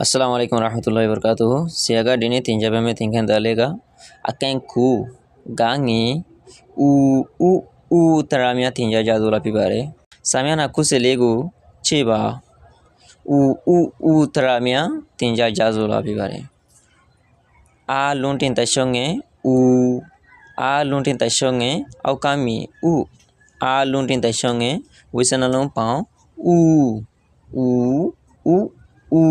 अस्सलाम वालेकुम रहमतुल्लाहि व बरकातुहू सियागा डिने तीन जबे में तीन खन दालेगा अकें कु गांगी उ उ उ तरामिया तीन जा जादूला पिबारे सामियाना कुसे लेगु चेबा उ उ उ तरामिया तीन जा जादूला पिबारे आ लुंटिन तशोंगे उ आ लुंटिन तशोंगे औकामी उ आ लुंटिन तशोंगे विसनलों पाओ उ उ उ ဦး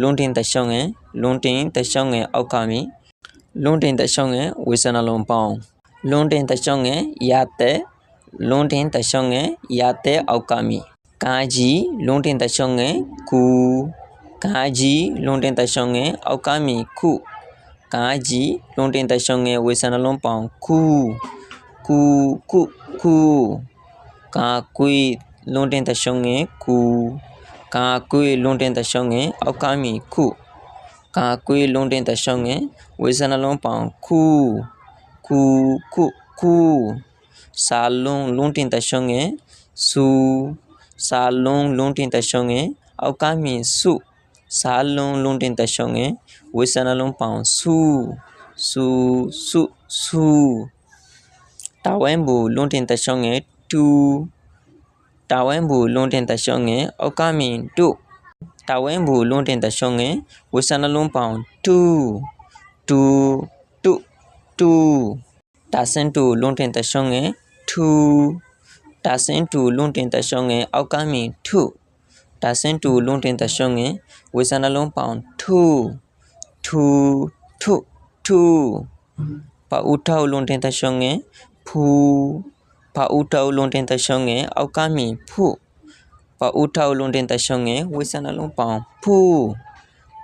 လုံးတင်တရှောင်းငယ်လုံးတင်တရှောင်းငယ်အောက်ကမီလုံးတင်တရှောင်းငယ်ဝေစနာလုံးပေါင်းလုံးတင်တရှောင်းငယ်ရတဲ့လုံးတင်တရှောင်းငယ်ရတဲ့အောက်ကမီကာကြီးလုံးတင်တရှောင်းငယ်ကူကာကြီးလုံးတင်တရှောင်းငယ်အောက်ကမီခုကာကြီးလုံးတင်တရှောင်းငယ်ဝေစနာလုံးပေါင်းခုကူခုခုကာကွေလုံးတင်တရှောင်းငယ်ကူ ကာကွေးလွန်တင်တရှောင်းငယ်အောက်ကမီခုကာကွေးလွန်တင်တရှောင်းငယ်ဝေစနလုံးပောင်ခုခုခုခုစာလုံးလွန်တင်တရှောင်းငယ်စူစာလုံးလွန်တင်တရှောင်းငယ်အောက်ကမီစုစာလုံးလွန်တင်တရှောင်းငယ်ဝေစနလုံးပောင်ဆူဆူဆူဆူတာဝဲဘူလွန်တင်တရှောင်းငယ်တူ တာဝဲဘူလွန်တင်တရှောင်းငယ်အောက်ကမင်တုတာဝဲဘူလွန်တင်တရှောင်းငယ်ဝဆနလုံးပောင်တူတူတုတူတာစင်တူလွန်တင်တရှောင်းငယ်ထူတာစင်တူလွန်တင်တရှောင်းငယ်အောက်ကမင်ထုတာစင်တူလွန်တင်တရှောင်းငယ်ဝဆနလုံးပောင်ထူထူထုထုပါဥထောက်လွန်တင်တရှောင်းငယ်ဖူ ပါဥထောက်လွန်တင်တရှောင်းငယ်အောက်ကမင်ဖုပါဥထောက်လွန်တင်တရှောင်းငယ်ဝိစနလုံးပောင်ဖူ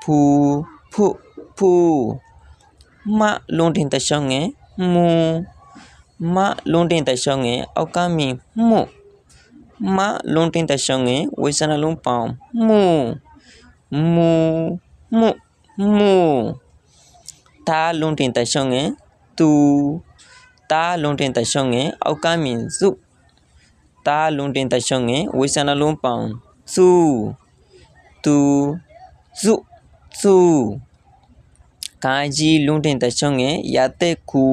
ဖူဖုဖူမလွန်တင်တရှောင်းငယ်မူမလွန်တင်တရှောင်းငယ်အောက်ကမင်မှုမလွန်တင်တရှောင်းငယ်ဝိစနလုံးပောင်မှုမူမှုမှုတာလွန်တင်တရှောင်းငယ်တူ တာလွန်တင်တရှောင်းငယ်အောက်ကမင်စုတာလွန်တင်တရှောင်းငယ်ဝေဆန္ဒလုံးပောင်စုတူစုစုကာကြီးလွန်တင်တရှောင်းငယ်ရတဲ့ခု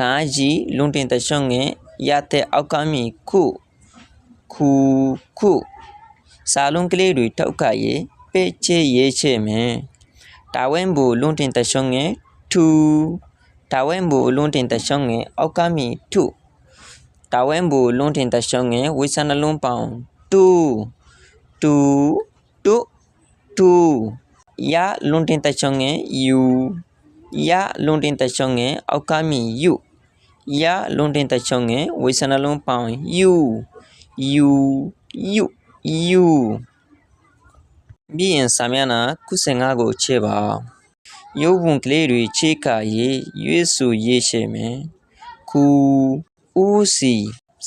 ကာကြီးလွန်တင်တရှောင်းငယ်ရတဲ့အောက်ကမင်ခုခုခုစာလုံးကလေးတွေထောက်ကရေးပဲ့ချေရေးချေမယ်တာဝဲဘူလွန်တင်တရှောင်းငယ်ထူ တာဝဲဘူလွန်တင်တရှောင်းငယ်အောက်ကမီထုတာဝဲဘူလွန်တင်တရှောင်းငယ်ဝိဆနလုံးပောင်တူတူတူတူရလွန်တင်တရှောင်းငယ်ယူရလွန်တင်တရှောင်းငယ်အောက်ကမီယူရလွန်တင်တရှောင်းငယ်ဝိဆနလုံးပောင်ယူယူယူယူပြီးရင်စာမျက်နှာကုစင်ငါကိုချေပါ ရုပ်ပုံကလေးတွေချေကရေးရွေးဆူရေးရှေမယ်ခုဦးစီ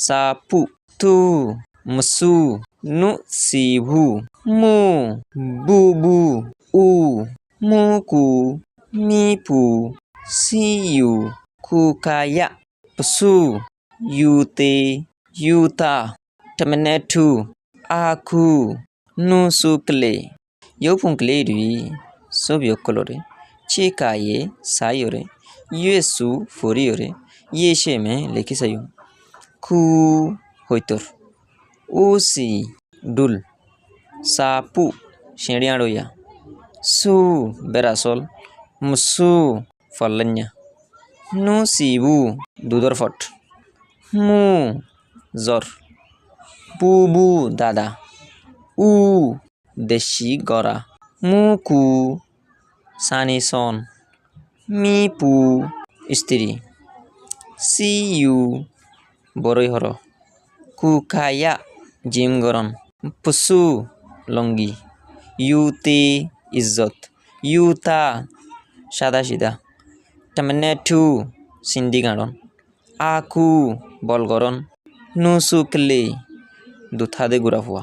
စာပုသူမဆူနုစီဘူးမူဘူဘူဦးမူကူမီပူစီယူခုကာယပစုယူတေယူတာတမနေတူအာခုနုစုကလေးရုပ်ပုံကလေးတွေဆိုပြကလို့တယ် ချေကာယေစာယိုရရွေစုဖိုရီယိုရယေရှေမေလေကိစယုခုဟွိတော်ဦးစီဒုလ်စာ সানি সন। মিপু। স্ত্রী। সি ইউ। বড়ই হর। কুখায়া জিম গরম। পুসু লঙ্গি। ইউতে ইজ্জত। ইউতা সাদা সিধা টমেটু সিন্দি গাড়ন। আকু বলগরন। নুসুকলে দুথাদে গুড়া ফুয়া